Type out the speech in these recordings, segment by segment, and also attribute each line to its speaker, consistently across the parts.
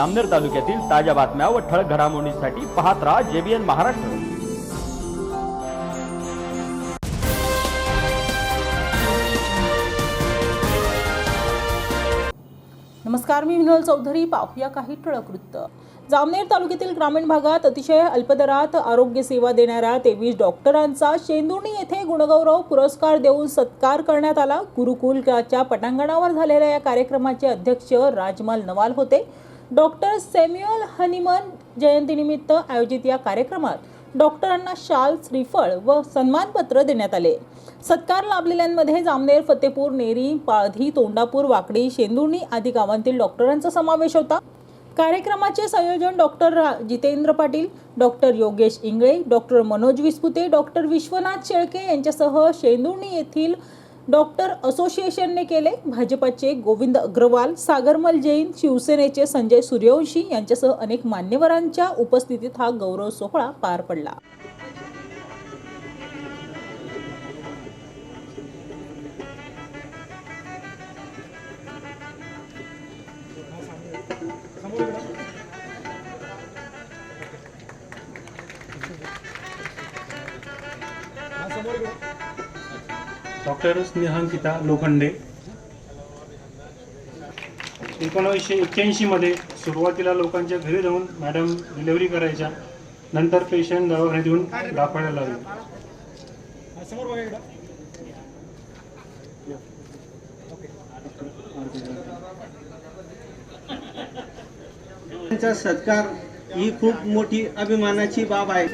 Speaker 1: अमनेर तालुक्यातील ताज्या बातम्या व ठळक घडामोडींसाठी पाहत राहा जेबीएन महाराष्ट्र.
Speaker 2: नमस्कार मी विनोल चौधरी. पाहूया काही ठळक वृत्त. जामनेर तालुक्यातील ग्रामीण भागात अतिशय अल्पदरात आरोग्य सेवा देणाऱ्या तेवीस डॉक्टरांचा शेंदुर्णी येथे गुणगौरव पुरस्कार देऊन सत्कार करण्यात आला. गुरुकुलच्या पटांगणावर झालेल्या या कार्यक्रमाचे अध्यक्ष राजमाल नवाल होते. डॉक्टर सॅम्युअल हनीमन जयंतीनिमित्त आयोजित या कार्यक्रमात डॉक्टरांना शाल श्रीफळ व सन्मानपत्र देण्यात आले. सत्कार लाभलेल्यांमध्ये जामनेर फतेपूर नेरी पाळधी तोंडापूर वाकडी शेंदुर्णी आदी गावांतील डॉक्टरांचा समावेश होता. कार्यक्रमाचे संयोजन डॉक्टर रा Jitendra Patil doctor Yogesh Ingale doctor Manoj Vispute doctor Vishwanath Shelke यांच्यासह शेंदुर्णी येथील डॉक्टर असोसिएशनने केले भाजपाचे गोविंद अग्रवाल सागरमल जैन शिवसेनेचे संजय सूर्यवंशी यांच्यासह अनेक मान्यवरांच्या उपस्थितीत हा गौरव सोहळा पार पडला.
Speaker 3: डॉक्टर स्नेहांकिता लोखंडे. एकोणावीसशे एक्क्याऐंशीमध्ये सुरुवातीला लोकांच्या घरी जाऊन मॅडम डिलेवरी करायच्या. नंतर पेशंट दवाखान्यात येऊन दाखवायला लागले.
Speaker 4: त्यांचा सत्कार ही खूप मोठी अभिमानाची बाब आहे.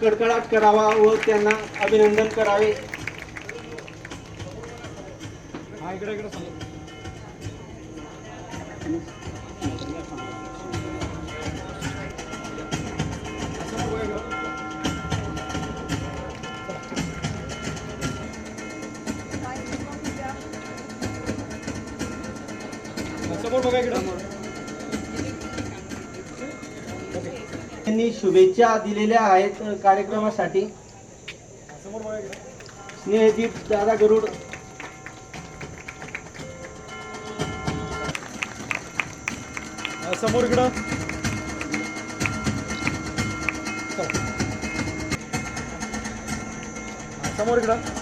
Speaker 4: कडकडाट करावा व त्यांना अभिनंदन करावे. त्यांनी शुभेच्छा दिलेल्या आहेत कार्यक्रमासाठी. स्नेहदीप दादा गरुड.
Speaker 3: समोर इकडं. समोर इकडं.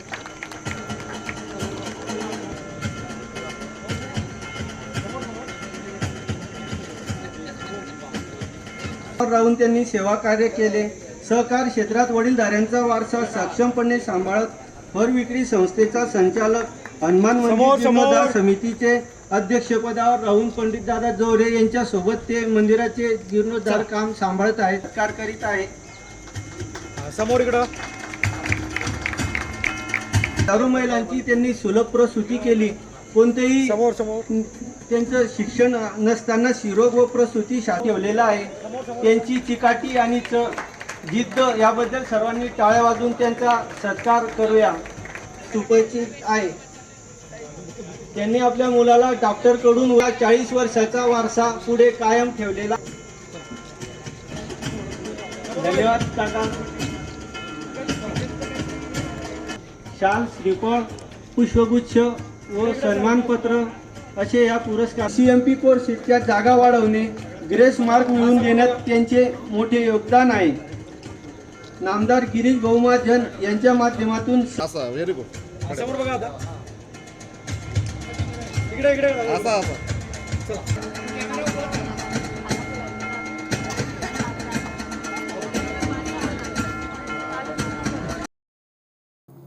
Speaker 4: राहून त्यांनी सेवा कार्य केले. सहकार क्षेत्रात वडीलधाऱ्यांचा वारसा सक्षमपणे सांभाळत फर विक्री संस्थेचा संचालक हनुमान मंदिर. समितीचे अध्यक्षपदावर राहून पंडित दादा जोरे यांच्या सोबत ते मंदिराचे जीर्णोद्धार काम सांभाळत आहेत कार करीत आहे
Speaker 3: समोर इकडं.
Speaker 4: दारू महिलांची त्यांनी सुलभ प्रसूती केली. कोणतेही
Speaker 3: समोर समोर.
Speaker 4: त्यांचं शिक्षण नसताना शिरोग व प्रसूती शा ठेवलेला आहे. त्यांची चिकाटी आणि च जिद्द याबद्दल सर्वांनी टाळ्या वाजून त्यांचा सत्कार करूया. सुपरिचित आहे. त्यांनी आपल्या मुलाला डॉक्टरकडून चाळीस वर्षाचा वारसा पुढे कायम ठेवलेला. धन्यवाद काका. शाल श्रीफळ पुष्पगुच्छ व सन्मानपत्र असे या पुरस्कार सी एम पी कोर्सेसच्या जागा वाढवणे ग्रेस मार्क मिळवून देण्यात त्यांचे मोठे योगदान आहे. नामदार गिरीश बहुमाजन यांच्या माध्यमातून
Speaker 5: असा व्हेरी गुड
Speaker 3: समोर बघा आता. इकडे इकडे.